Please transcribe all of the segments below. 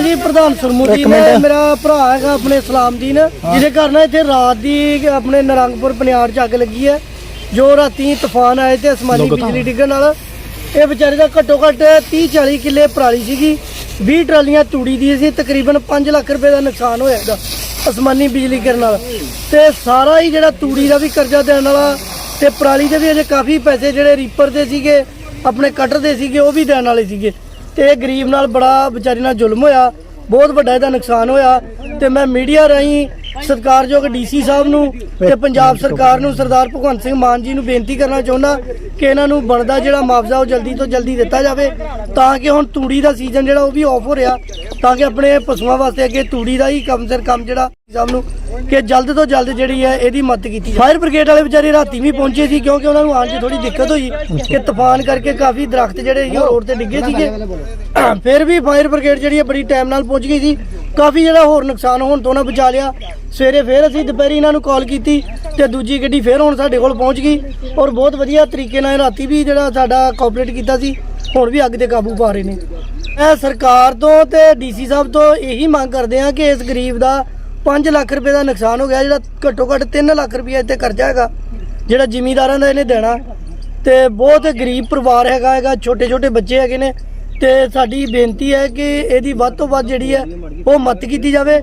ਨਾਂ ਜੀ ਪ੍ਰਧਾਨ ਸਰਮੂਦੀਨ ਹੈ ਮੇਰਾ ਭਰਾ ਹੈਗਾ ਆਪਣੇ ਇਸਲਾਮਦੀਨ ਜਿਹਦੇ ਘਰ ਨਾਲ ਇੱਥੇ ਰਾਤ ਦੀ ਆਪਣੇ ਨਰੰਗਪੁਰ ਪਨਿਆੜ ਚ ਅੱਗ ਲੱਗੀ ਹੈ। ਜੋ ਰਾਤੀ ਤੂਫਾਨ ਆਏ ਤੇ ਅਸਮਾਨੀ ਬਿਜਲੀ ਡਿੱਗਣ ਨਾਲ। ਇਹ ਵਿਚਾਰੇ ਦਾ ਘੱਟੋ ਘੱਟ 30 40 ਕਿੱਲੇ ਪਰਾਲੀ ਸੀਗੀ। 20 ਟਰਾਲੀਆਂ ਤੂੜੀ ਦੀ ਸੀ ਤਕਰੀਬਨ 5 ਲੱਖ ਰੁਪਏ ਦਾ ਨੁਕਸਾਨ ਹੋਇਆ ਇਹਦਾ ਅਸਮਾਨੀ ਬਿਜਲੀ ਗਿਰਨ ਨਾਲ। ਤੇ ਸਾਰਾ ਹੀ ਜਿਹੜਾ ਤੂੜੀ ਦਾ ਵੀ ਕਰਜ਼ਾ ਦੇਣ ਵਾਲਾ ਤੇ ਪਰਾਲੀ ਦੇ ਵੀ ਅਜੇ ਕਾਫੀ ਪੈਸੇ ਜਿਹੜੇ ਰੀਪਰ ਦੇ ਸੀਗੇ ਆਪਣੇ ਕਟਰ ਦੇ ਸੀਗੇ ਉਹ ਵੀ ਦੇਣ ਵਾਲੇ ਸੀਗੇ। ਤੇ ਇਹ ਗਰੀਬ ਨਾਲ ਬੜਾ ਵਿਚਾਰੀ ਨਾਲ ਜ਼ੁਲਮ ਹੋਇਆ, ਬਹੁਤ ਵੱਡਾ ਇਹਦਾ ਨੁਕਸਾਨ ਹੋਇਆ ਤੇ ਮੈਂ ਮੀਡੀਆ ਰਾਹੀਂ ਸਤਿਕਾਰਯੋਗ ਡੀਸੀ ਸਾਹਿਬ ਨੂੰ ਤੇ ਪੰਜਾਬ ਸਰਕਾਰ ਨੂੰ ਸਰਦਾਰ ਭਗਵੰਤ ਸਿੰਘ ਮਾਨ ਜੀ ਨੂੰ ਬੇਨਤੀ ਕਰਨਾ ਚਾਹੁੰਦਾ ਕਿ ਇਹਨਾਂ ਨੂੰ ਬਣਦਾ ਜਿਹੜਾ ਮੁਆਵਜ਼ਾ ਉਹ ਜਲਦੀ ਤੋਂ ਜਲਦੀ ਦਿੱਤਾ ਜਾਵੇ, ਤਾਂ ਕਿ ਹੁਣ ਤੂੜੀ ਦਾ ਸੀਜ਼ਨ ਜਿਹੜਾ ਉਹ ਵੀ ਆਫ ਹੋ ਰਿਹਾ, ਤਾਂ ਕਿ ਆਪਣੇ ਪਸ਼ੂਆਂ ਵਾਸਤੇ ਅੱਗੇ ਤੂੜੀ ਦਾ ਹੀ ਕੰਮ ਸਿਰ ਕੰਮ ਜਿਹੜਾ ਸਾਹਿਬ ਨੂੰ ਕਿ ਜਲਦ ਤੋਂ ਜਲਦ ਜਿਹੜੀ ਹੈ ਇਹਦੀ ਮਦਦ ਕੀਤੀ ਜਾਵੇ। ਫਾਇਰ ਬ੍ਰਿਗੇਡ ਵਾਲੇ ਵਿਚਾਰੇ ਰਾਤੀ ਵੀ ਪਹੁੰਚੇ ਸੀ ਕਿਉਂਕਿ ਉਹਨਾਂ ਨੂੰ ਆਉਣ 'ਚ ਥੋੜੀ ਦਿੱਕਤ ਹੋਈ ਕਿ ਤੂਫਾਨ ਕਰਕੇ ਕਾਫੀ ਦਰਖਤ ਜਿਹੜੇ ਸੀ ਉਹ ਰੋਡ ਤੇ ਡਿੱਗੇ ਸੀਗੇ। ਫਿਰ ਵੀ ਫਾਇਰ ਬ੍ਰਿਗੇਡ ਜਿਹੜੀ ਹੈ ਬੜੀ ਟਾਈਮ ਨਾਲ ਪਹੁੰਚ ਗਈ ਸੀ। ਕਾਫੀ ਜਿਹੜਾ ਹੋਰ ਨੁਕਸਾਨ ਹੋਣ ਤੋਂ ਨਾ ਬਚਾ ਲਿਆ। ਸਵੇਰੇ ਫਿਰ ਅਸੀਂ ਦੁਪਹਿਰੀ ਇਹਨਾਂ ਨੂੰ ਕਾਲ ਕੀਤੀ ਤੇ ਦੂਜੀ ਗੱਡੀ ਫਿਰ ਹੁਣ ਸਾਡੇ ਕੋਲ ਪਹੁੰਚ ਗਈ ਔਰ ਬਹੁਤ ਵਧੀਆ ਤਰੀਕੇ ਨਾਲ ਇਹ ਰਾਤੀ ਵੀ ਜਿਹੜਾ ਸਾਡਾ ਕੋਆਪਰੇਟ ਕੀਤਾ ਸੀ, ਹੁਣ ਵੀ ਅੱਗ ਤੇ ਕਾਬੂ ਪਾ ਰਹੇ ਨੇ। ਇਹ ਸਰਕਾਰ ਤੋਂ ਤੇ ਡੀਸੀ ਸਾਹਿਬ ਤੋਂ ਇਹੀ ਮੰਗ ਕਰਦੇ ਆ ਕਿ ਇਸ ਗਰੀਬ ਦਾ 5 ਲੱਖ ਰੁਪਏ ਦਾ ਨੁਕਸਾਨ ਹੋ ਗਿਆ, ਜਿਹੜਾ ਘੱਟੋ ਘੱਟ 3 ਲੱਖ ਰੁਪਏ ਇੱਥੇ ਕਰਜ਼ਾ ਹੈਗਾ, ਜਿਹੜਾ ਜ਼ਿਮੀਂਦਾਰਾਂ ਦਾ ਇਹਨੇ ਦੇਣਾ। ਤੇ ਬਹੁਤ ਗਰੀਬ ਪਰਿਵਾਰ ਹੈਗਾ ਹੈਗਾ ਛੋਟੇ ਛੋਟੇ ਬੱਚੇ ਹੈਗੇ ਨੇ ਤੇ ਸਾਡੀ ਬੇਨਤੀ ਹੈ ਕਿ ਇਹਦੀ ਵੱਧ ਤੋਂ ਵੱਧ ਜਿਹੜੀ ਹੈ ਉਹ ਮਦਦ ਕੀਤੀ ਜਾਵੇ।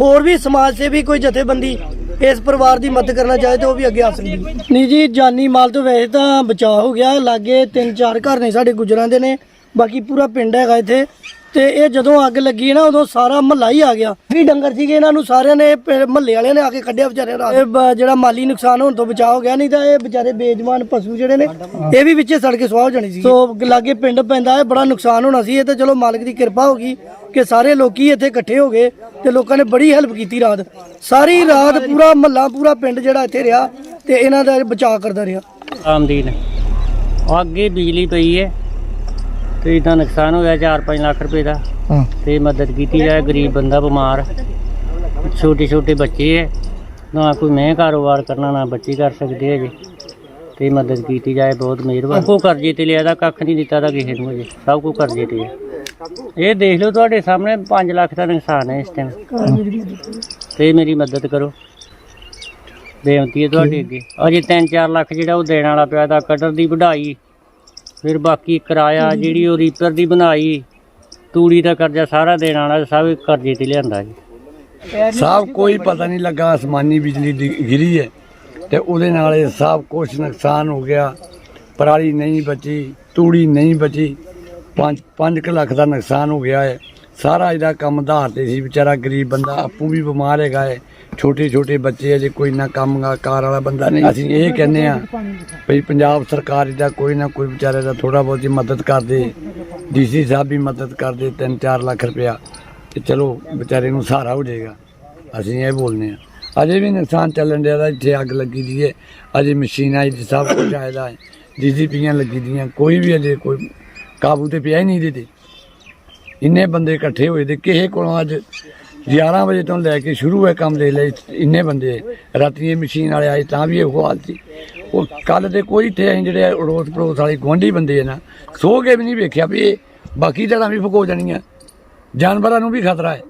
ਹੋਰ ਵੀ ਸਮਾਜ ਸੇਵੀ ਕੋਈ ਜਥੇਬੰਦੀ ਇਸ ਪਰਿਵਾਰ ਦੀ ਮਦਦ ਕਰਨਾ ਚਾਹੇ ਤਾਂ ਉਹ ਵੀ ਅੱਗੇ ਆ ਸਕਦੀ ਨਹੀਂ ਜੀ, ਜਾਨੀ ਮਾਲ ਤੋਂ ਵੈਸੇ ਤਾਂ ਬਚਾਅ ਹੋ ਗਿਆ। ਲਾਗੇ ਤਿੰਨ ਚਾਰ ਘਰ ਨੇ ਸਾਡੇ ਗੁਜਰਾਂ ਦੇ ਨੇ। ਬਾਕੀ ਪੂਰਾ ਪਿੰਡ ਹੈਗਾ ਇੱਥੇ। ਤੇ ਇਹ ਜਦੋਂ ਅੱਗ ਲੱਗੀ ਨਾ, ਉਦੋਂ ਸਾਰਾ ਮਹੱਲਾ ਹੀ ਆ ਗਿਆ। ਵੀ ਡੰਗਰ ਸੀਗੇ, ਇਹਨਾਂ ਨੂੰ ਸਾਰਿਆਂ ਨੇ ਮਹੱਲੇ ਵਾਲਿਆਂ ਨੇ ਆ ਕੇ ਕੱਢਿਆ ਵਿਚਾਰੇ ਰਾਤ। ਇਹ ਜਿਹੜਾ ਮਾਲੀ ਨੁਕਸਾਨ ਹੋਣ ਤੋਂ ਬਚਾਅ ਹੋ ਗਿਆ, ਨਹੀਂ ਤਾਂ ਇਹ ਵਿਚਾਰੇ ਬੇਜਮਾਨ ਪਸ਼ੂ ਜਿਹੜੇ ਨੇ, ਇਹ ਵੀ ਵਿੱਚੇ ਸੜ ਕੇ ਸੁਆਹ ਹੋ ਜਾਣੀ ਸੀ। ਸੋ ਲਾਗੇ ਪਿੰਡ ਪੈਂਦਾ ਹੈ, ਬੜਾ ਨੁਕਸਾਨ ਹੋਣਾ ਸੀ। ਇਹ ਤਾਂ ਚਲੋ ਮਾਲਕ ਦੀ ਕਿਰਪਾ ਹੋ ਗਈ ਕਿ ਸਾਰੇ ਲੋਕੀ ਇੱਥੇ ਇਕੱਠੇ ਹੋ ਗਏ ਤੇ ਲੋਕਾਂ ਨੇ ਬੜੀ ਹੈਲਪ ਕੀਤੀ ਰਾਤ। ਸਾਰੀ ਰਾਤ ਪੂਰਾ ਮਹੱਲਾ, ਪੂਰਾ ਪਿੰਡ ਜਿਹੜਾ ਇੱਥੇ ਰਿਹਾ ਤੇ ਇਹਨਾਂ ਦਾ ਬਚਾਅ ਕਰਦਾ ਰਿਹਾ। ਆਮਦੀਨ ਅੱਗੇ ਬਿਜਲੀ ਪਈ ਹੈ। ਤੇ ਇਦਾਂ ਨੁਕਸਾਨ ਹੋਇਆ 4-5 ਲੱਖ ਰੁਪਏ ਦਾ। ਤੇ ਮਦਦ ਕੀਤੀ ਜਾਏ ਗਰੀਬ ਬੰਦਾ ਬਿਮਾਰ। ਛੋਟੇ ਛੋਟੇ ਬੱਚੇ ਹੈ ਨਾ ਕੋਈ ਮੈਂ ਕਾਰੋਬਾਰ ਕਰਨਾ ਨਾ ਬੱਚੇ ਕਰ ਸਕਦੇ ਹੈ ਜੀ ਤੇ ਮਦਦ ਕੀਤੀ ਜਾਏ ਬਹੁਤ ਮਿਹਰਬਾਨੀ। ਕੋ ਕਰਜ਼ੇ ਤੇ ਲਿਆ ਦਾ ਕੱਖ ਨਹੀਂ ਦਿੱਤਾ ਦਾ ਕਿਸੇ ਨੂੰ ਅਜੇ। ਸਭ ਕੁਝ ਕਰਜ਼ੇ ਤੇ ਹੈ ਇਹ ਦੇਖ ਲਓ ਤੁਹਾਡੇ ਸਾਹਮਣੇ 5 ਲੱਖ ਦਾ ਨੁਕਸਾਨ ਹੈ ਇਸ ਟਾਈਮ ਤੇ ਮੇਰੀ ਮਦਦ ਕਰੋ। ਬੇਨਤੀ ਹੈ ਤੁਹਾਡੇ ਅੱਗੇ। ਅਜੇ 3-4 ਲੱਖ ਜਿਹੜਾ ਉਹ ਦੇਣ ਵਾਲਾ ਪਿਆ ਦਾ ਕਟਰ ਦੀ ਵਢਾਈ ਫਿਰ ਬਾਕੀ ਕਿਰਾਇਆ ਜਿਹੜੀ ਉਹ ਰੀਪਰ ਦੀ ਬਣਾਈ ਤੂੜੀ ਦਾ ਕਰਜ਼ਾ ਸਾਰਾ ਦੇਣ ਵਾਲਾ ਸਭ ਕਰਜ਼ੇ ਤੇ ਲਿਆਂਦਾ ਜੀ। ਸਭ ਕੋਈ ਪਤਾ ਨਹੀਂ ਲੱਗਾ ਅਸਮਾਨੀ ਬਿਜਲੀ ਦੀ ਗਿਰੀ ਹੈ ਤੇ ਉਹਦੇ ਨਾਲ ਇਹ ਸਭ ਕੁਝ ਨੁਕਸਾਨ ਹੋ ਗਿਆ। ਪਰਾਲੀ ਨਹੀਂ ਬਚੀ ਤੂੜੀ ਨਹੀਂ ਬਚੀ 5 5 ਲੱਖ ਦਾ ਨੁਕਸਾਨ ਹੋ ਗਿਆ ਹੈ। ਸਾਰਾ ਇਹਦਾ ਕੰਮ ਧਾਰ ਤੇ ਸੀ, ਵਿਚਾਰਾ ਗਰੀਬ ਬੰਦਾ, ਆਪੂ ਵੀ ਬਿਮਾਰ ਹੈਗਾ ਹੈ ਛੋਟੇ ਛੋਟੇ ਬੱਚੇ ਅਜੇ ਕੋਈ ਨਾ ਕੰਮ ਕਾਰ ਵਾਲਾ ਬੰਦਾ ਨਹੀਂ। ਅਸੀਂ ਇਹ ਕਹਿੰਦੇ ਆ ਭਈ ਪੰਜਾਬ ਸਰਕਾਰ ਇਹਦਾ ਕੋਈ ਨਾ ਕੋਈ ਵਿਚਾਰੇ ਦਾ ਥੋੜਾ ਬਹੁਤੀ ਮਦਦ ਕਰ ਦੇ। ਡੀਸੀ ਸਾਹਿਬ ਵੀ ਮਦਦ ਕਰ ਦੇ 3-4 ਲੱਖ ਰੁਪਇਆ। ਤੇ ਚਲੋ ਵਿਚਾਰੇ ਨੂੰ ਸਹਾਰਾ ਹੋ ਜਾਏਗਾ। ਅਸੀਂ ਇਹ ਬੋਲਨੇ ਆ ਅਜੇ ਵੀ ਨੁਕਸਾਨ ਚੱਲਣ ਡਿਆ ਦਾ, ਇੱਥੇ ਅੱਗ ਲੱਗੀ ਦੀ ਹੈ ਅਜੇ ਮਸ਼ੀਨਾਂ ਹੀ ਸਭ ਕੁਝ ਆਇਦਾ ਹੈ ਡੀਜੀਪੀਆਂ ਲੱਗੀ ਦੀਆਂ, ਕੋਈ ਵੀ ਅਜੇ ਕੋਈ ਕਾਬੂ ਤੇ ਪਿਆ ਹੀ ਨਹੀਂ ਦਿੱਤੇ ਇੰਨੇ ਬੰਦੇ ਇਕੱਠੇ ਹੋਏ ਤੇ ਕਿਸੇ ਕੋਲੋਂ ਅੱਜ 11 ਵਜੇ ਤੋਂ ਲੈ ਕੇ ਸ਼ੁਰੂ ਹੋਇਆ ਕੰਮ ਦੇ ਲਈ ਇੰਨੇ ਬੰਦੇ ਰਾਤੀ ਇਹ ਮਸ਼ੀਨ ਵਾਲੇ ਆਏ ਤਾਂ ਵੀ ਇਹੋ ਹਾਲ ਸੀ। ਉਹ ਕੱਲ ਦੇ ਕੋਈ ਇੱਥੇ ਅਸੀਂ ਜਿਹੜੇ ਅੜੋਸ ਪੜੋਸ ਵਾਲੇ ਗੁਆਂਢੀ ਬੰਦੇ ਆ ਨਾ, ਸੋ ਕੇ ਵੀ ਨਹੀਂ ਵੇਖਿਆ ਵੀ ਇਹ ਬਾਕੀ ਜੜਾਂ ਵੀ ਫਕੋ ਜਾਣੀਆਂ ਜਾਨਵਰਾਂ ਨੂੰ ਵੀ ਖਤਰਾ ਹੈ।